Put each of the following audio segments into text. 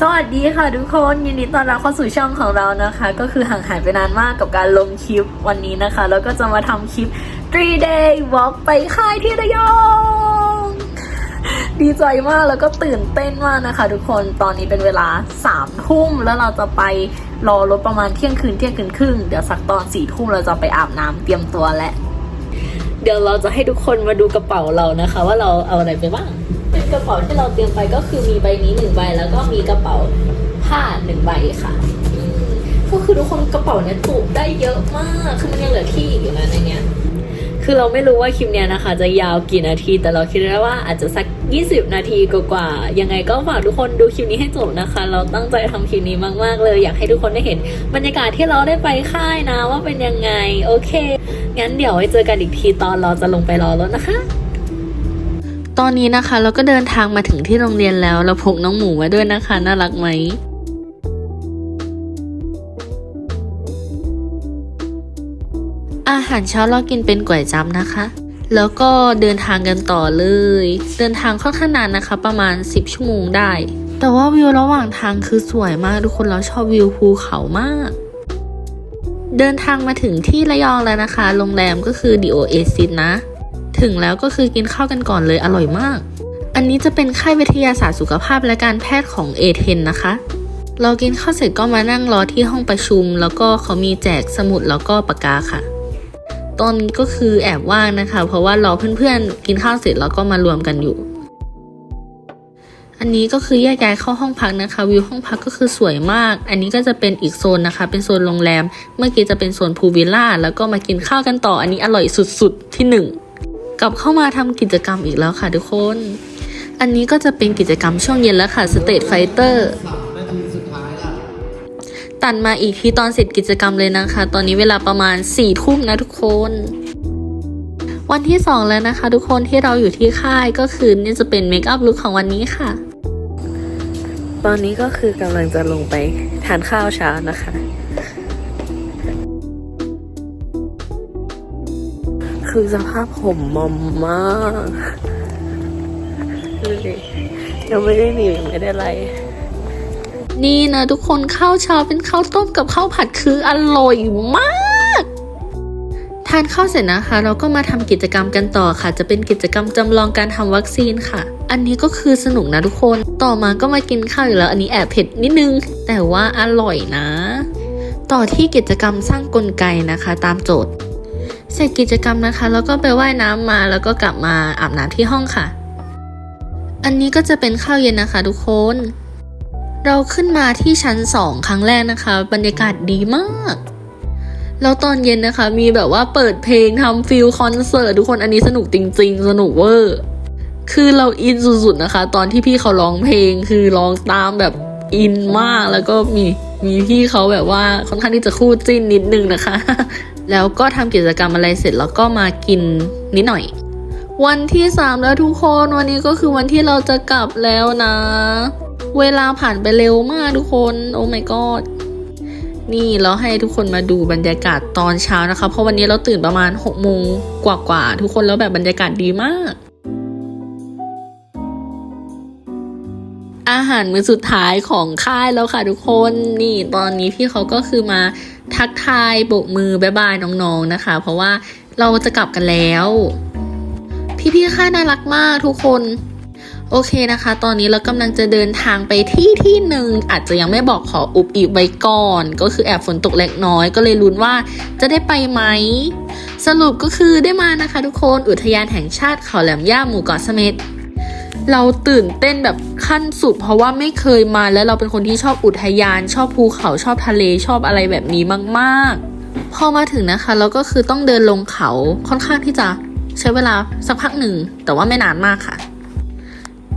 สวัสดีค่ะทุกคนยินดีต้อนรับเข้าสู่ช่องของเรานะคะ ก็คือห่างหายไปนานมากกับการลงคลิปวันนี้นะคะ แล้วก็จะมาทำคลิป3 day walk ไปค่ายที่ระยองดีใจมากแล้วก็ตื่นเต้นมากนะคะ ทุกคนตอนนี้เป็นเวลา3ามทุ่มแล้วเราจะไปรอรถประมาณเที่ยงคืนเที่ยงคืนครึ่งเดี๋ยวสักตอนสี่ทุ่มเราจะไปอาบน้ำเตรียมตัวและ เดี๋ยวเราจะให้ทุกคนมาดูกระเป๋าเรานะคะ ว่าเราเอาอะไรไปบ้าง กระเป๋าที่เราเตรียมไปก็คือมีใบนี้หนึ่งใบ แล้วก็มีกระเป๋าผ้าหนึ่งใบค่ะก็คือทุกคนกระเป๋าเนี้ยจุได้เยอะมากคือมันยังเหลือที่อยู่นะในเนี้ยคือเราไม่รู้ว่าคลิปเนี้ยนะคะ จะยาวกี่นาที แต่เราคิดได้ว่าอาจจะสัก 20 นาทีกว่าๆยังไงก็ฝากทุกคนดูคลิปนี้ให้จบนะคะ เราตั้งใจทำคลิปนี้มากๆ เลยอยากให้ทุกคนได้เห็น บรรยากาศที่เราได้ไปค่ายนะว่าเป็นยังไง โอเค งั้นเดี๋ยวไว้เจอกันอีกทีตอนเราจะลงไปรอรถนะคะ ตอนนี้นะคะเราก็เดินทางมาถึงที่โรงเรียนแล้ว เราพกน้องหมูมาด้วยนะคะ น่ารักไหมอาหารเช้าเรากินเป็นก๋วยจั๊บนะคะ แล้วก็เดินทางกันต่อเลย เดินทางค่อนข้างนานนะคะ ประมาณ 10 ชั่วโมงได้ แต่ว่าวิวระหว่างทางคือสวยมากทุกคนเราชอบวิวภูเขามาก เดินทางมาถึงที่ระยองแล้วนะคะ โรงแรมก็คือ d ิโอเอซินะ ถึงแล้วก็คือกินข้าวกันก่อนเลยอร่อยมาก อันนี้จะเป็นค่ายวิทยาศาสตร์สุขภาพและการแพทย์ของ A10 นนะคะ เรากินข้าวเสร็จก็มานั่งรอที่ห้องประชุม แล้วก็เขามีแจกสมุดแล้วก็ปากกาค่ะ ตอนนี้ก็คือแอบว่างนะคะ เพราะว่ารอเพื่อนๆ กินข้าวเสร็จแล้วก็มารวมกันอยู่ อันนี้ก็คือแยกย้ายเข้าห้องพักนะคะ วิวห้องพักก็คือสวยมาก อันนี้ก็จะเป็นอีกโซนนะคะ เป็นโซนโรงแรม เมื่อกี้จะเป็นโซนพูลวิลล่าแล้วก็มากินข้าวกันต่อ อันนี้อร่อยสุดๆที่หนึ่ง กลับเข้ามาทำกิจกรรมอีกแล้วค่ะทุกคน อันนี้ก็จะเป็นกิจกรรมช่วงเย็นแล้วค่ะสเตทไฟเตอร์ตัดมาอีกทีตอนเสร็จกิจกรรมเลยนะคะ ตอนนี้เวลาประมาณ4ี่ทุ่มนะทุกคน วันที่ 2 แล้วนะคะ ทุกคนที่เราอยู่ที่ค่ายก็คือนี่จะเป็นเมคอัพลุคของวันนี้ค่ะ ตอนนี้ก็คือกำลังจะลงไปทานข้าวเช้านะคะ คือสภาพผมมอมมากดูดิยังไม่ได้หนียังไม่ได้อะไร นี่นะทุกคนข้าวเช้าเป็นข้าวต้มกับข้าวผัดคืออร่อยมาก ทานข้าวเสร็จนะคะ เราก็มาทำกิจกรรมกันต่อค่ะ จะเป็นกิจกรรมจำลองการทำวัคซีนค่ะ อันนี้ก็คือสนุกนะทุกคน ต่อมาก็มากินข้าวอีกแล้ว อันนี้แอบเผ็ดนิดนึง แต่ว่าอร่อยนะ ต่อที่กิจกรรมสร้างกลไกนะคะ ตามโจทย์ เสร็จกิจกรรมนะคะ แล้วก็ไปว่ายน้ำมาแล้วก็กลับมาอาบน้ำที่ห้องค่ะ อันนี้ก็จะเป็นข้าวเย็นนะคะทุกคน เราขึ้นมาที่ชั้นสองครั้งแรกนะคะ บรรยากาศดีมากแล้วตอนเย็นนะคะ มีแบบว่าเปิดเพลงทำฟิลคอนเสิร์ตทุกคนอันนี้สนุกจริง ๆ สนุกเวอร์คือเราอินสุดๆนะคะ ตอนที่พี่เขาร้องเพลงคือร้องตามแบบอินมากแล้วก็มีมีพี่เขาแบบว่าค่อนข้างที่จะคู่จิ้นนิดนึงนะคะ แล้วก็ทำกิจกรรมอะไรเสร็จแล้วก็มากินนิดหน่อย วันที่สามแล้วทุกคนวันนี้ก็คือวันที่เราจะกลับแล้วนะ เวลาผ่านไปเร็วมากทุกคนโอ้ my god นี่เราให้ทุกคนมาดูบรรยากาศตอนเช้านะคะ เพราะวันนี้เราตื่นประมาณ6โมงกว่าๆทุกคนแล้วแบบบรรยากาศดีมาก อาหารมื้อสุดท้ายของค่ายแล้วค่ะทุกคนนี่ตอนนี้พี่เขาก็คือมา ทักทายโบกมือบายบายน้องๆนะคะ เพราะว่าเราจะกลับกันแล้ว พี่ๆค่าน่ารักมากทุกคนโอเคนะคะ ตอนนี้เรากำลังจะเดินทางไปที่ที่หนึ่งอาจจะยังไม่บอกขออุบอีกไว้ก่อน ก็คือแอบฝนตกเล็กน้อย ก็เลยลุ้นว่าจะได้ไปไหม สรุปก็คือได้มานะคะ ทุกคนอุทยานแห่งชาติเขาแหลมย่าหมู่เกาะเสม็ด เราตื่นเต้นแบบขั้นสุด เพราะว่าไม่เคยมาแล้วเราเป็นคนที่ชอบอุทยาน ชอบภูเขาชอบทะเลชอบอะไรแบบนี้มาก ๆ พอมาถึงนะคะ เราก็คือต้องเดินลงเขาค่อนข้างที่จะใช้เวลาสักพักหนึ่ง แต่ว่าไม่นานมากค่ะ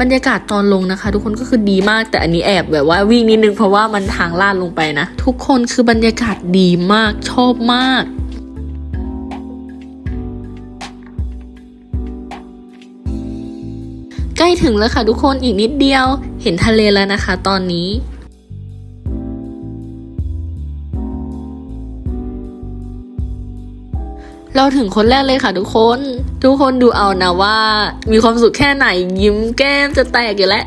บรรยากาศตอนลงนะคะ ทุกคนก็คือดีมากแต่อันนี้แอบแบบว่าวิ่งนิดนึงเพราะว่ามันทางลาดลงไปนะ ทุกคนคือบรรยากาศดีมากชอบมาก ล้ถึงแล้วค่ะทุกคนอีกนิดเดียว เห็นทะเลแล้วนะคะ ตอนนี้เราถึงคนแรกเลยค่ะทุกคน ทุกคนดูเอานะว่า มีความสุขแค่ไหนยิ้มแก้มจะแตกอยู่แล้ว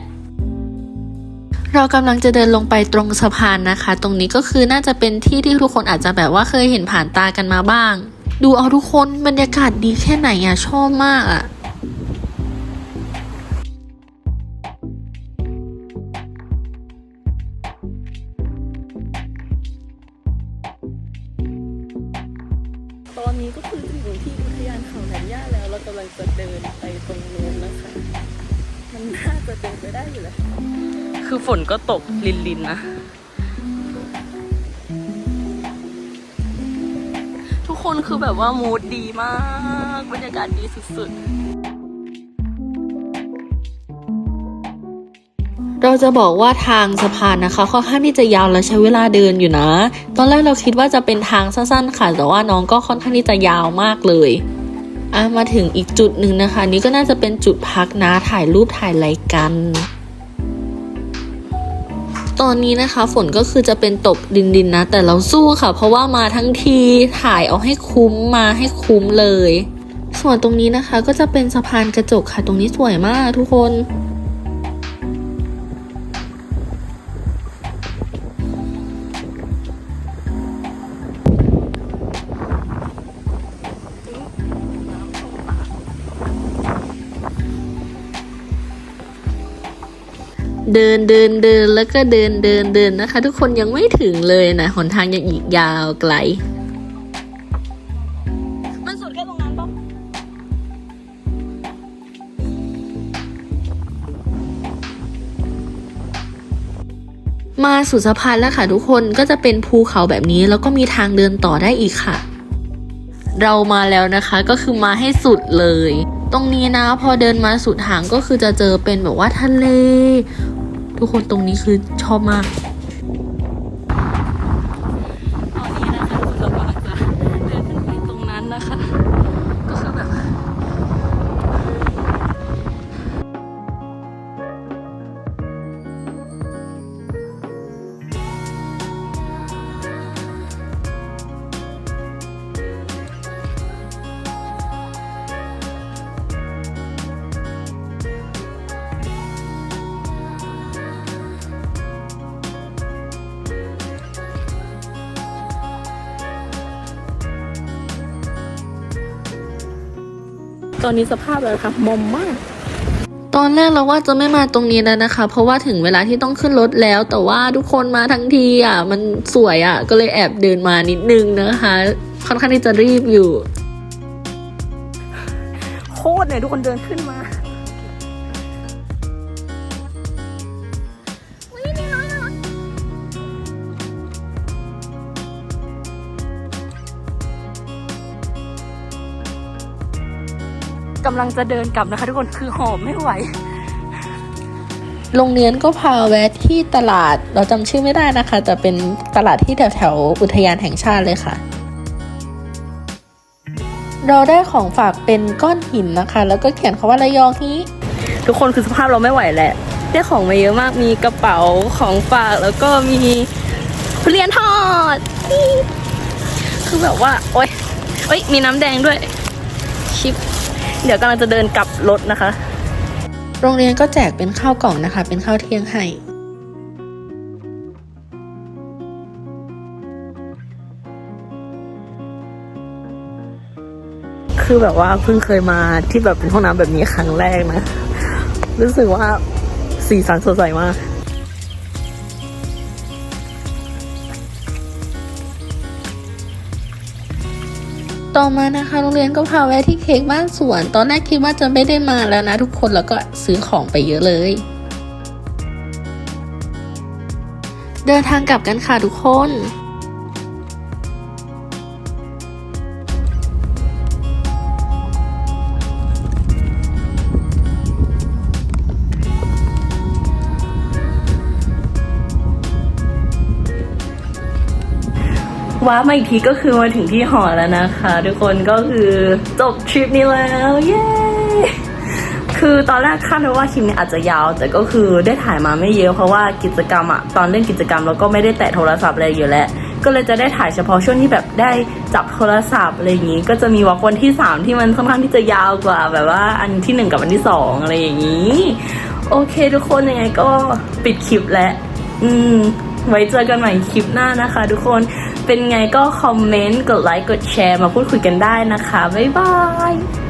เรากำลังจะเดินลงไปตรงสะพานนะคะ ตรงนี้ก็คือน่าจะเป็นที่ที่ทุกคนอาจจะแบบว่าเคยเห็นผ่านตากันมาบ้าง ดูเอาทุกคนบรรยากาศดีแค่ไหนอะชอบมากอะ ตอนนี้ก็คือถึงที่อุทยานเขาแหลมย่าแล้ว เรากำลังจะเดินไปตรงนู้นนะคะ มันน่าจะเดินไปได้อยู่แหละคือฝนก็ตกลินลินนะ ทุกคนคือแบบว่ามูดดีมาก บรรยากาศดีสุดๆ เราจะบอกว่าทางสะพานนะคะค่อนข้างที่จะยาวและใช้เวลาเดินอยู่นะ ตอนแรกเราคิดว่าจะเป็นทางสั้นๆค่ะ แต่ว่าน้องก็ค่อนข้างที่จะยาวมากเลยอะมาถึงอีกจุดหนึ่งนะคะ นี่ก็น่าจะเป็นจุดพักนะถ่ายรูปถ่ายอะไรกัน ตอนนี้นะคะฝนก็คือจะเป็นตกดินดินๆนะ แต่เราสู้ค่ะ เพราะว่ามาทั้งทีถ่ายเอาให้คุ้มมาให้คุ้มเลย ส่วนตรงนี้นะคะก็จะเป็นสะพานกระจกค่ะ ตรงนี้สวยมากทุกคน เดินเดินเดินแล้วก็เดินเดินเดินนะคะ ทุกคนยังไม่ถึงเลยนะหนทางยังอีกยาวไกล มันสุดแค่ตรงนั้นปะมาสุดสะพานแล้วค่ะทุกคนก็จะเป็นภูเขาแบบนี้ แล้วก็มีทางเดินต่อได้อีกค่ะ เรามาแล้วนะคะก็คือมาให้สุดเลยตรงนี้นะพอเดินมาสุดทางก็คือจะเจอเป็นแบบว่าทะเล ทุกคนตรงนี้คือชอบมาก ตอนนี้สภาพแล้วค่ะมอมมากตอนแรกเราว่าจะไม่มาตรงนี้แล้วนะคะ เพราะว่าถึงเวลาที่ต้องขึ้นรถแล้ว แต่ว่าทุกคนมาทั้งทีอะมันสวยอะ ก็เลยแอบเดินมานิดนึงนะคะ ค่อนข้างที่จะรีบอยู่ โคตรเนี่ยทุกคนเดินขึ้นมา กำลังจะเดินกลับนะคะ ทุกคนคือหอมไม่ไหว โรงเรียนก็พาแวะที่ตลาดเราจำชื่อไม่ได้นะคะ แต่เป็นตลาดที่แถวแถวๆอุทยานแห่งชาติเลยค่ะ เราได้ของฝากเป็นก้อนหินนะคะ แล้วก็เขียนคาว่าระยองนี้ ทุกคนคือสภาพเราไม่ไหวแหละได้ของมาเยอะมากมีกระเป๋าของฝากแล้วก็มีทุเรียนทอดนี่คือแบบว่า โอ๊ยเอ้ยมีน้ำแดงด้วย ชิป เดี๋ยวกำลังจะเดินกลับรถนะคะ โรงเรียนก็แจกเป็นข้าวกล่องนะคะ เป็นข้าวเที่ยงให้คือแบบว่าเพิ่งเคยมาที่แบบเป็นห้องน้ำแบบนี้ครั้งแรกนะ รู้สึกว่าสีสันสดใสมาก ต่อมานะคะโรงเรียนก็พาแวะที่เค้กบ้านสวน ตอนแรกคิดว่าจะไม่ได้มาแล้วนะทุกคนแล้วก็ซื้อของไปเยอะเลย เดินทางกลับกันค่ะทุกคน ว้ามาอีกทีก็คือมาถึงที่หอแล้วนะคะ ทุกคนก็คือจบทริปนี้แล้วเย้คือตอนแรกคาดไว้ว่าคลิปนี้อาจจะยาว แต่ก็คือได้ถ่ายมาไม่เยอะเพราะว่ากิจกรรมอะตอนเล่นกิจกรรมเราก็ไม่ได้แตะโทรศัพท์อะไรอยู่แล้วก็เลยจะได้ถ่ายเฉพาะช่วงที่แบบได้จับโทรศัพท์อะไรอย่างนี้ ก็จะมีวอล์กวันที่สามที่มันค่อนข้างที่จะยาวกว่า แบบว่าอันที่หนึ่งกับอันที่สองอะไรอย่างนี้ โอเคทุกคนยังไงก็ปิดคลิปแล้วอืม ไว้เจอกันใหม่คลิปหน้านะคะ ทุกคน เป็นไงก็คอมเมนต์ กดไลค์ กดแชร์มาพูดคุยกันได้นะคะ บ๊ายบาย